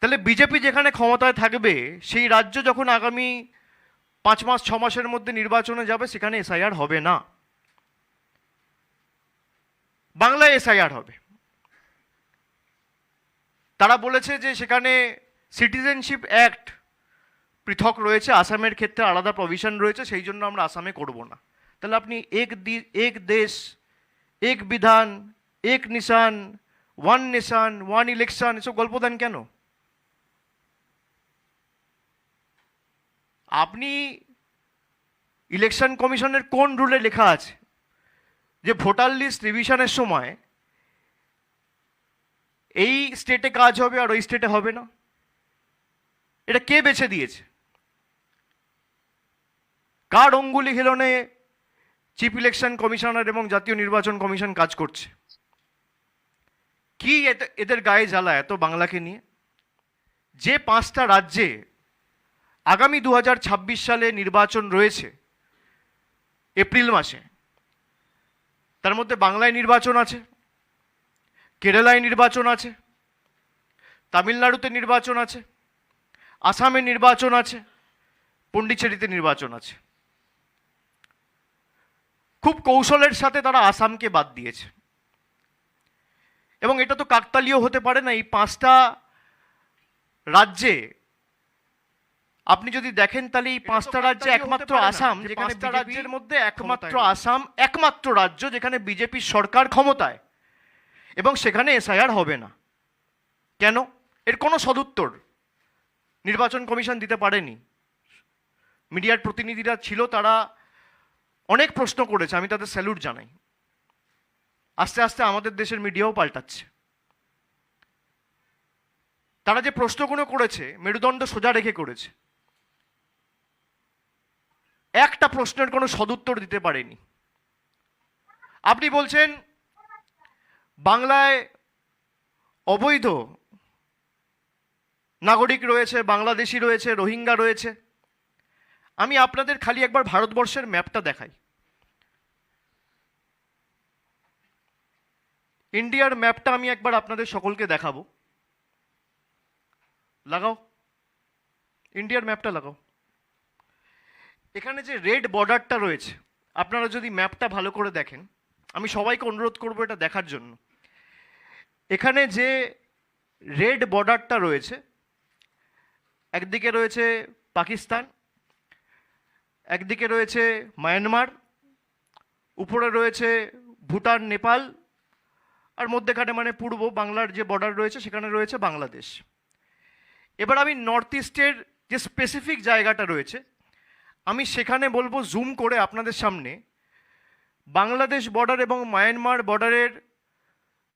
তাহলে বিজেপি যেখানে ক্ষমতায় থাকবে, সেই রাজ্য যখন আগামী পাঁচ মাস, ছ মাসের মধ্যে নির্বাচনে যাবে, সেখানে এসআইআর হবে না। বাংলায় এসআইআর হবে। তারা বলেছে যে সেখানে সিটিজেনশিপ অ্যাক্ট পৃথক রয়েছে, আসামের ক্ষেত্রে আলাদা প্রভিশন রয়েছে, সেই জন্য আমরা আসামে করব না। তাহলে আপনি এক দি- এক দেশ, এক বিধান, এক নিশান ওয়ান নেশান ওয়ান ইলেকশন এসব গল্প দেন কেন? আপনি ইলেকশন কমিশনের কোন রুলে লেখা আছে? যে ভোটার লিস্ট রিভিশনের সময় এই স্টেটে কাজ হবে আর ওই স্টেটে হবে না? এটা কে বেছে দিয়েছে? কার অঙ্গুলি হিলনে চিফ ইলেকশন কমিশনার এবং জাতীয় নির্বাচন কমিশন কাজ করছে? কি এদের গায়ে জ্বালা এত বাংলাকে নিয়ে? যে পাঁচটা রাজ্যে আগামী দু হাজার ছাব্বিশ সালে নির্বাচন রয়েছে, এপ্রিল মাসে। তার মধ্যে বাংলায় নির্বাচন আছে, কেরালায় নির্বাচন আছে, তামিলনাড়ুতে নির্বাচন আছে, আসামে নির্বাচন আছে, পন্ডিচেরিতে নির্বাচন আছে। খুব কৌশলের সাথে তারা আসামকে বাদ দিয়েছে। এবং এটা তো কাকতালীয় হতে পারে না, এই পাঁচটা রাজ্যে আপনি যদি দেখেন তাহলে এই পাঁচটা রাজ্যে একমাত্র আসাম যেখানে রাজ্যের রাজ্যের মধ্যে একমাত্র আসাম একমাত্র রাজ্য যেখানে বিজেপির সরকার ক্ষমতায়। এবং সেখানে এসআইআর হবে না। কেন? এর কোনো সদুত্তর নির্বাচন কমিশন দিতে পারেনি। মিডিয়ার প্রতিনিধিরা ছিল তারা অনেক প্রশ্ন করেছে আমি তাদের স্যালুট জানাই। আস্তে আস্তে আমাদের দেশের মিডিয়াও পাল্টাচ্ছে। তারা যে প্রশ্নগুলো করেছে মেরুদণ্ড সোজা রেখে করেছে। প্রশ্নের কোনো সদুত্তর দিতে পারেনি। আপনি বলছেন, বাংলায় অবৈধ নাগরিক রয়েছে, বাংলাদেশি রয়েছে, রোহিঙ্গা রয়েছে। আমি আপনাদের খালি একবার ভারতবর্ষের ম্যাপটা দেখাই। ইন্ডিয়ার ম্যাপটা আমি একবার আপনাদের সকলকে দেখাবো। লাগাও। ইন্ডিয়ার ম্যাপটা লাগাও। এখানে যে রেড বর্ডারটা রয়েছে, আপনারা যদি ম্যাপটা ভালো করে দেখেন, আমি সবাইকে অনুরোধ করব এটা দেখার জন্য। এখানে যে রেড বর্ডারটা রয়েছে, একদিকে রয়েছে পাকিস্তান, একদিকে রয়েছে মায়ানমার, উপরে রয়েছে ভুটান, নেপাল, আর মধ্যেখানে মানে পূর্ব বাংলার যে বর্ডার রয়েছে, সেখানে রয়েছে বাংলাদেশ। এবার আমি নর্থ ইস্টের যে স্পেসিফিক জায়গাটা রয়েছে আমি সেখানে বলব জুম করে আপনাদের সামনে। বাংলাদেশ বর্ডার এবং মায়ানমার বর্ডারের